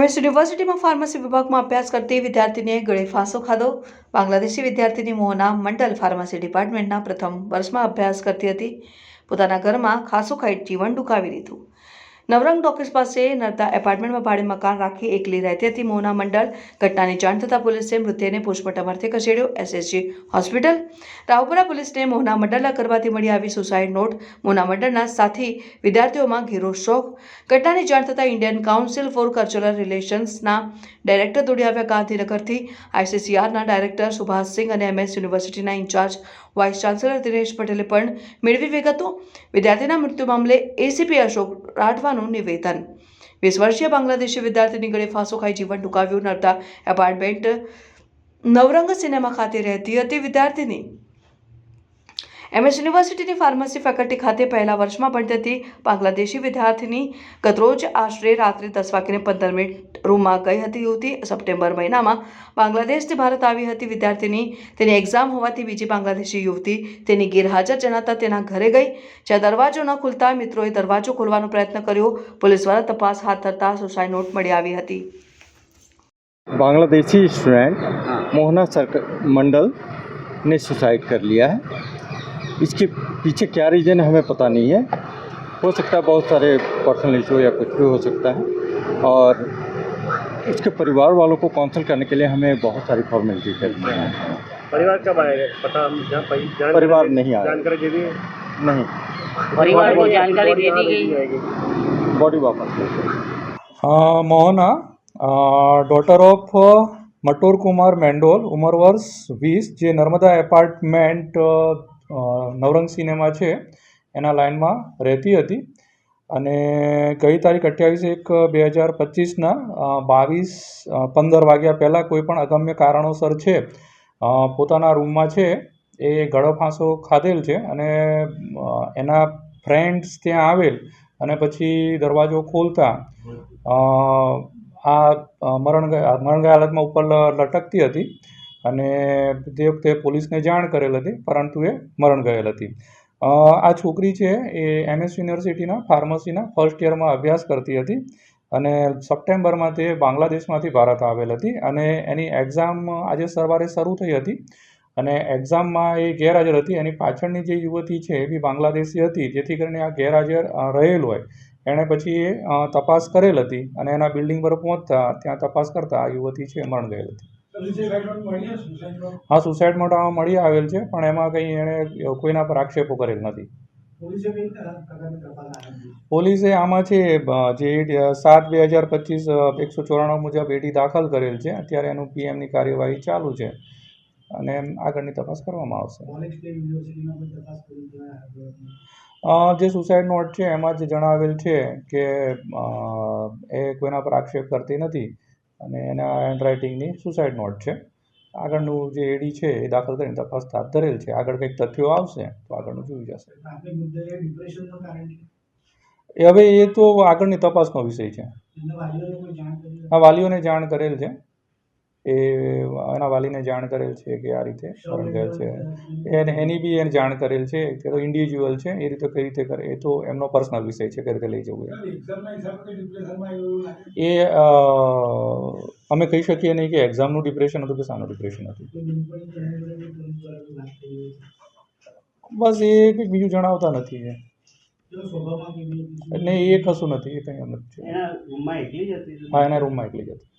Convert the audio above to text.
MS યુનિવર્સિટીમાં pharmacy વિભાગમાં અભ્યાસ કરતી વિદ્યાર્થીનીએ ગળે ફાંસો ખાધો. બાંગ્લાદેશી વિદ્યાર્થીની મોહના મંડલ ફાર્મસી ડિપાર્ટમેન્ટના પ્રથમ વર્ષમાં અભ્યાસ કરતી હતી. પોતાના ઘરમાં ખાસો ખાઈ જીવન ટૂંકાવી દીધું નવરંગ ટોકીસ પાસે નર્તા એપાર્ટમેન્ટમાં ભાડે મકાન રાખી એકલી રહેતી હતી મોહના મંડળ. ઘટનાની જાણ થતાં પોલીસે મૃતદેહને પોસ્ટમોર્ટમ અર્થે ખસેડ્યો. SSG hospital. રાવપુરા પોલીસને મોહના મંડળના કરવાથી મળી આવી સુસાઇડ નોટ. મોહના મંડળના સાથી વિદ્યાર્થીઓમાં ઘેરો શોખ ઘટનાની જાણ થતાં ઇન્ડિયન કાઉન્સિલ ફોર કલ્ચરલ રિલેશન્સના ડાયરેક્ટર દોડી આવ્યા ગાંધીનગરથી. આઈસીસીઆરના ડાયરેક્ટર સુભાષસિંહ અને એમએસ યુનિવર્સિટીના ઇન્ચાર્જ વાઇસ ચાન્સેલર દિનેશ પટેલે પણ મેળવી વિગતો. વિદ્યાર્થીના મૃત્યુ મામલે એસીપી અશોક રાઠવાનું નિવેદન. વીસ વર્ષીય બાંગ્લાદેશી વિદ્યાર્થીની ગળે ફાંસો ખાઈ જીવન ટૂંકાવ્યું નડતા એપાર્ટમેન્ટ નવરંગ સિનેમા ખાતે રહેતી હતી વિદ્યાર્થીની. એમએસ યુનિવર્સિટીની ફાર્મસી ફેકલ્ટી ખાતે પહેલા વર્ષમાં ભણતી હતી બાંગ્લાદેશી વિદ્યાર્થીની ગતરોજ આશરે રાત્રે દસ વાગ્યે પંદર મિનિટ રૂમમાં ગઈ હતી યુવતી સપ્ટેમ્બર મહિનામાં બાંગ્લાદેશથી ભારત આવી હતી વિદ્યાર્થીની તેની એક્ઝામ હોવાથી બીજી બાંગ્લાદેશી યુવતી તેની ગેરહાજર જણાતા તેના ઘરે ગઈ જ્યાં દરવાજો ન ખુલતા મિત્રોએ દરવાજો ખોલવાનો પ્રયત્ન કર્યો પોલીસ દ્વારા તપાસ હાથ ધરતા સુસાઇડ નોટ મળી આવી હતી बांग्लादेशी स्टूडेंट मोहना सरक मंडल ने सुसाइड कर लिया है इसके पीछे क्या रीज़न है हमें पता नहीं है। हो सकता है बहुत सारे पर्सनल इशू या कुछ भी हो सकता है। और उसके परिवार वालों को काउंसिल करने के लिए हमें बहुत सारी फॉर्मेलिटी करनी है परिवार कब आएगा? पता जान परिवार नहीं आया। जानकारी दे दी नहीं। परिवार को जानकारी दे दी गई। बॉडी वापस मोहना डॉटर ऑफ़ मटोर कुमार मैंडोल उमर वर्ष बीस जे नर्मदा अपार्टमेंट નવરંગ સિનેમા છે. એના લાઇનમાં રહેતી હતી. અને ગઈ તારીખ અઠ્યાવીસ એક બે હજાર પચીસના બાવીસ પંદર વાગ્યા પહેલાં કોઈ પણ અગમ્ય કારણોસર છે પોતાના રૂમમાં છે, એ ગળો ફાંસો ખાધેલ છે અને એના ફ્રેન્ડ્સ ત્યાં આવેલ અને પછી દરવાજો ખોલતા આ મરણ ગયા મરણ ગયા હાલતમાં ઉપર લટકતી હતી. અને તે વખતે પોલીસને જાણ કરેલ હતી, પરંતુ એ મરણ ગયેલ હતી. આ છોકરી છે એ એમએસ યુનિવર્સિટીના, ફાર્મસીના, ફર્સ્ટ યરમાં અભ્યાસ કરતી હતી અને સપ્ટેમ્બરમાં તે બાંગ્લાદેશમાંથી ભારત આવેલ હતી અને એની એક્ઝામ આજે સવારે શરૂ થઈ હતી અને એક્ઝામમાં એ ગેરહાજર હતી. એની પાછળની જે યુવતી છે એ બી બાંગ્લાદેશી હતી, જેથી કરીને આ ગેરહાજર રહેલ હોય. એણે પછી એ તપાસ કરેલ હતી અને એના બિલ્ડિંગ પર પહોંચતા, ત્યાં તપાસ કરતાં આ યુવતી છે મરણ ગયેલ હતી. હા સુસાઇડ નોટ આમાં મળી આવેલ છે, પણ એમાં કંઈ એણે કોઈના પર આક્ષેપો કરેલ નથી. પોલીસે આમાં છે જે સાત બે હજાર પચીસ એકસો ચોરાણું મુજબ એડી દાખલ કરેલ છે, અત્યારે એનું પીએમની કાર્યવાહી ચાલુ છે. અને આગળની તપાસ કરવામાં આવશે. જે સુસાઇડ નોટ છે, એમાં જ જણાવેલ છે કે એ કોઈના પર આક્ષેપ કરતી નથી. અને એના હેન્ડરાઇટિંગની સુસાઇડ નોટ છે. આગળનું જે એડી છે એ દાખલ કરીને તપાસ હાથ ધરેલ છે. આગળ કંઈક તથ્યો આવશે તો આગળનું જોઈ જશે. એ હવે એ તો આગળની તપાસનો વિષય છે. આ વાલીઓને જાણ કરેલ છે. એ એના વાલીને જાણ કરેલ છે કે આ રીતે ગયેલ છે. એને એની બી એને જાણ કરેલ છે કે તો ઇન્ડિવિજ્યુઅલ છે એ રીતે કઈ રીતે કરે એ તો એમનો પર્સનલ વિષય છે કઈ રીતે લઈ જવું એ એ અમે કહી શકીએ નહીં કે એક્ઝામનું ડિપ્રેશન હતું કે શાનું ડિપ્રેશન હતું. બસ એ કંઈક બીજું જણાવતા નથી એ. એટલે એ કશું નથી એ કંઈ એમ જ છે. એના રૂમમાં એકલી જ હતી? હા એના રૂમમાં એકલી જ હતી.